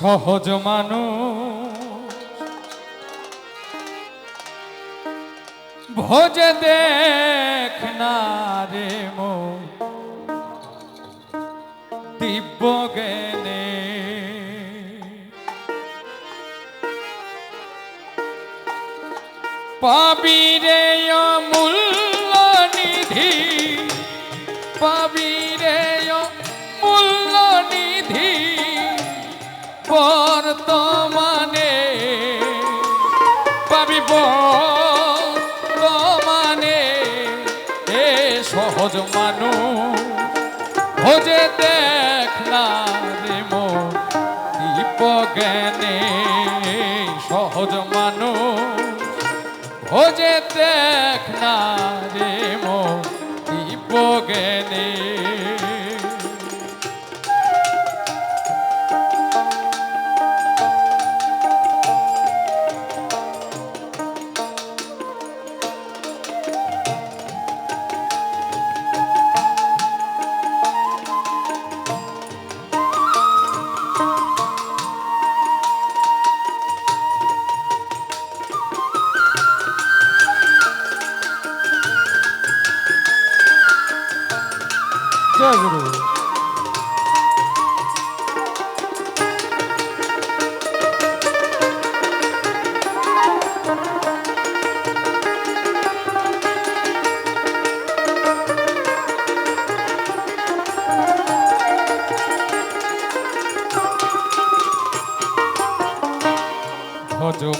সহজ মানুষ। ভোজে দেখ না রে মো দিব্য জ্ঞানে। পাবি রে অমূল্য নিধি। পাবি সহজ মানু, ভোজে দেখ না রে মো দীপ জ্ঞানে সহজ মানু, ভোজে দেখ না রে মো দীপ জ্ঞানে জয়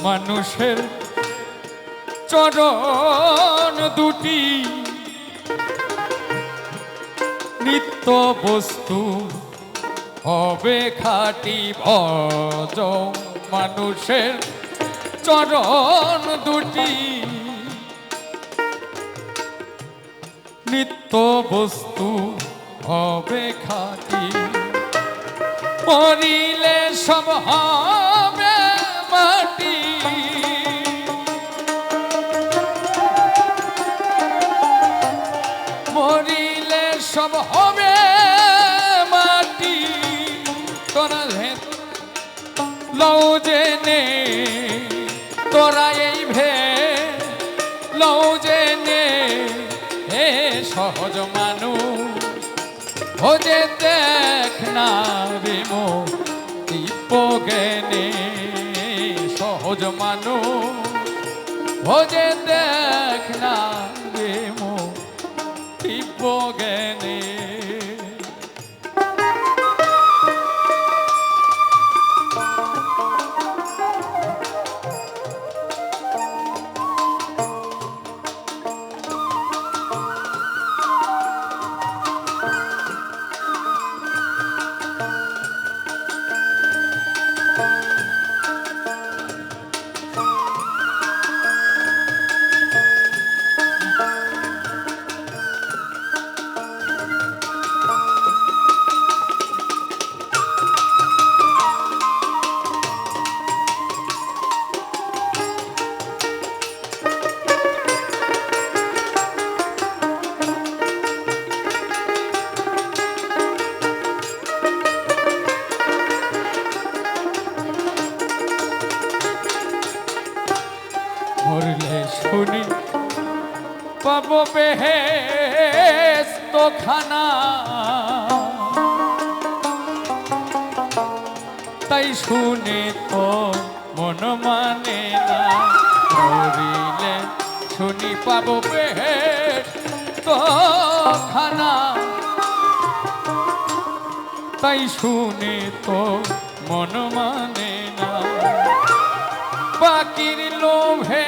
মানুষের চরণ দুটি নিত্য বস্তু। হবে খাটি ভজ মানুষের চরণ দুটি। নিত্য বস্তু হবে খাটি। মরিলে সব হবে মাটি। লও জেনে, তোরা এই ভে লও জেনে, হে সহজ মানুষ ভোজে দেখ না রে মো দীপ জ্ঞানে সহজ মানুষ। ভোজে দেখ না পাবো বেহেস্ত খানা তাই শুনে তো মন মানে না। মরিলে শুনি পাবো খানা তাই শুনে তো মন মানে না। বাকির লোভে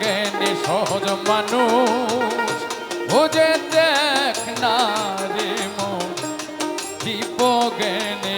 জ্ঞানে সহজ মানুষ। বুঝে দেখ না রে মন দীপ জ্ঞানে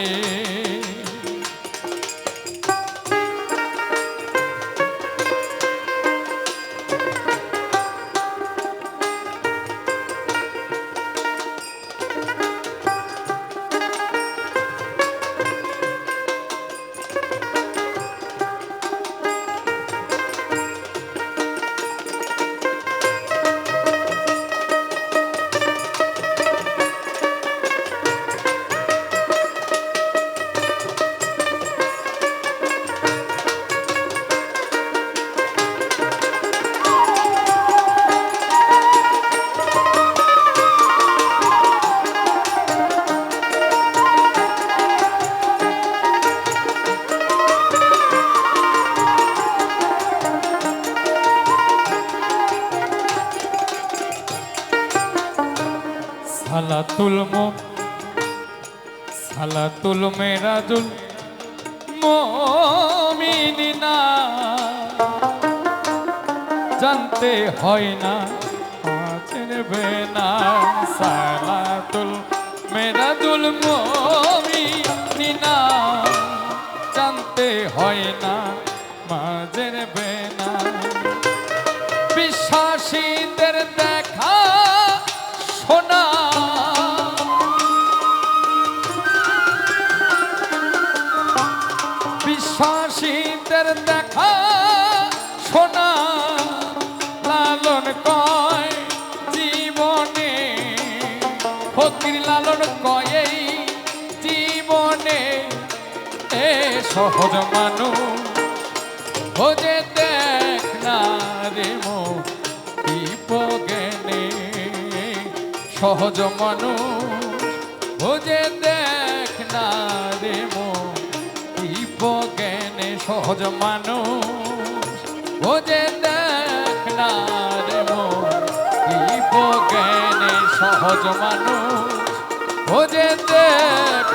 সালাতুল মো, সালাতুল মেরাজুল মমিনা জানতে হয় না চিনবে না। সালাতুল মেরাজুল মমিনা জানতে হয় না মাঝের বেনা বিশ্বাসীদের দেখা শোনা, লালন কয় জীবনে, ফকির লালন কয় জীবনে। এ সহজ মানুষ, খোঁজে দেখ না রে মো জ্ঞানে সহজ মানুষ, খোঁজে দেখ না রে সহজ মানুষ খোঁজে দেখ না রে মো জ্ঞানে সহজ মানুষ খোঁজে দেখ